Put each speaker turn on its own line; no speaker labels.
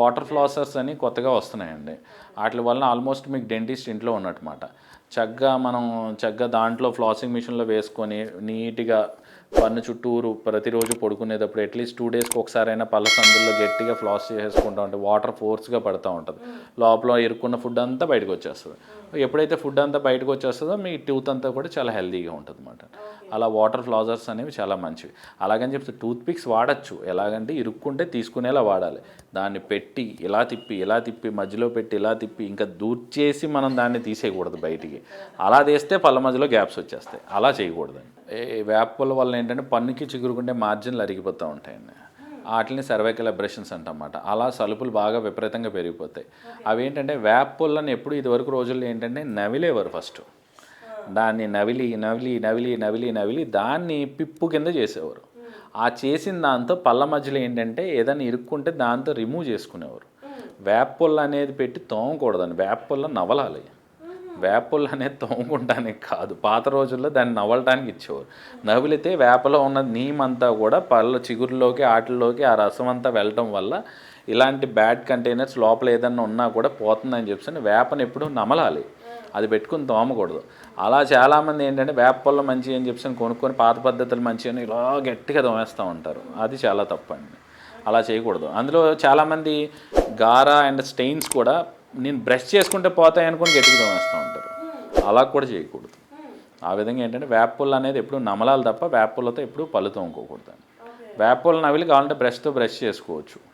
Water ఫ్లాసర్స్ అని కొత్తగా వస్తున్నాయండి. వాటి వలన ఆల్మోస్ట్ మీకు డెంటిస్ట్ ఇంట్లో ఉన్నట్టుమాట. చక్కగా మనం చక్కగా దాంట్లో ఫ్లాసింగ్ మిషన్లో వేసుకొని నీట్గా పన్ను చుట్టూరు ప్రతిరోజు పడుకునేటప్పుడు అట్లీస్ట్ టూ డేస్కి ఒకసారైనా పళ్ళ సందుల్లో గట్టిగా ఫ్లాస్ చేసుకుంటూ ఉంటే వాటర్ ఫోర్స్గా పడుతూ ఉంటుంది. లోపల ఇరుక్కున్న ఫుడ్ అంతా బయటకు వచ్చేస్తుంది. ఎప్పుడైతే ఫుడ్ అంతా బయటకు వచ్చేస్తుందో మీ టూత్ అంతా కూడా చాలా హెల్తీగా ఉంటుంది అన్నమాట అలా వాటర్ ఫ్లాజర్స్ అనేవి చాలా మంచివి. అలాగని చెప్తే టూత్పిక్స్ వాడచ్చు. ఎలాగంటే ఇరుక్కుంటే తీసుకునేలా వాడాలి. దాన్ని పెట్టి ఇలా తిప్పి ఇలా తిప్పి మధ్యలో పెట్టి ఇలా తిప్పి ఇంకా దూర్చేసి మనం దాన్ని తీసేయకూడదు బయటికి. అలా తీస్తే పళ్ళ మధ్యలో గ్యాప్స్ వచ్చేస్తాయి. అలా చేయకూడదండి. వేపల వల్ల ఏంటంటే పన్నుకి చిగురుకుంటే మార్జిన్లు అరిగిపోతూ ఉంటాయండి. వాటిని సర్వైకల్ అబ్రెషన్స్ అంటమాట అలా సలుపులు బాగా విపరీతంగా పెరిగిపోతాయి. అవి ఏంటంటే వేప పుల్లని ఎప్పుడు ఇదివరకు రోజుల్లో ఏంటంటే నవిలేవారు ఫస్ట్. దాన్ని నవిలి నవిలి నవిలి నవిలి నవిలి దాన్ని పిప్పు కింద చేసేవారు. ఆ చేసిన దాంతో పళ్ళ మధ్యలో ఏంటంటే ఏదైనా ఇరుక్కుంటే దాంతో రిమూవ్ చేసుకునేవారు. వేప పుల్ల అనేది పెట్టి తోమకూడదండి. వేప పుల్ల నవలాలి. వేప పుల్ల అనేది తోముకుంటానికి కాదు. పాత రోజుల్లో దాన్ని నవలటానికి ఇచ్చేవారు. నవిలితే వేపలో ఉన్న నీమంతా కూడా పళ్ళ చిగురులోకి ఆటల్లోకి ఆ రసం అంతా వెళ్ళటం వల్ల ఇలాంటి బ్యాడ్ కంటైనర్స్ లోపల ఏదన్నా ఉన్నా కూడా పోతుందని చెప్పి వేపని ఎప్పుడు నమలాలి. అది పెట్టుకుని తోమకూడదు. అలా చాలామంది ఏంటంటే వేప మంచి అని చెప్పి కొనుక్కొని పాత పద్ధతులు మంచి అని ఇలా గట్టిగా తోమేస్తూ ఉంటారు. అది చాలా తప్పండి. అలా చేయకూడదు. అందులో చాలామంది గారా అండ్ స్టెయిన్స్ కూడా నేను బ్రష్ చేసుకుంటే పోతాయి అనుకుని గట్టిగా తోమేస్తూ ఉంటారు. అలా కూడా చేయకూడదు. ఆ విధంగా ఏంటంటే వేప పుల్ల అనేది ఎప్పుడు నమలాలి తప్ప వేప పుల్లతో ఎప్పుడు పళ్ళు తోముకోకూడదు. వేప నవిలి కావాలంటే బ్రష్తో బ్రష్ చేసుకోవచ్చు.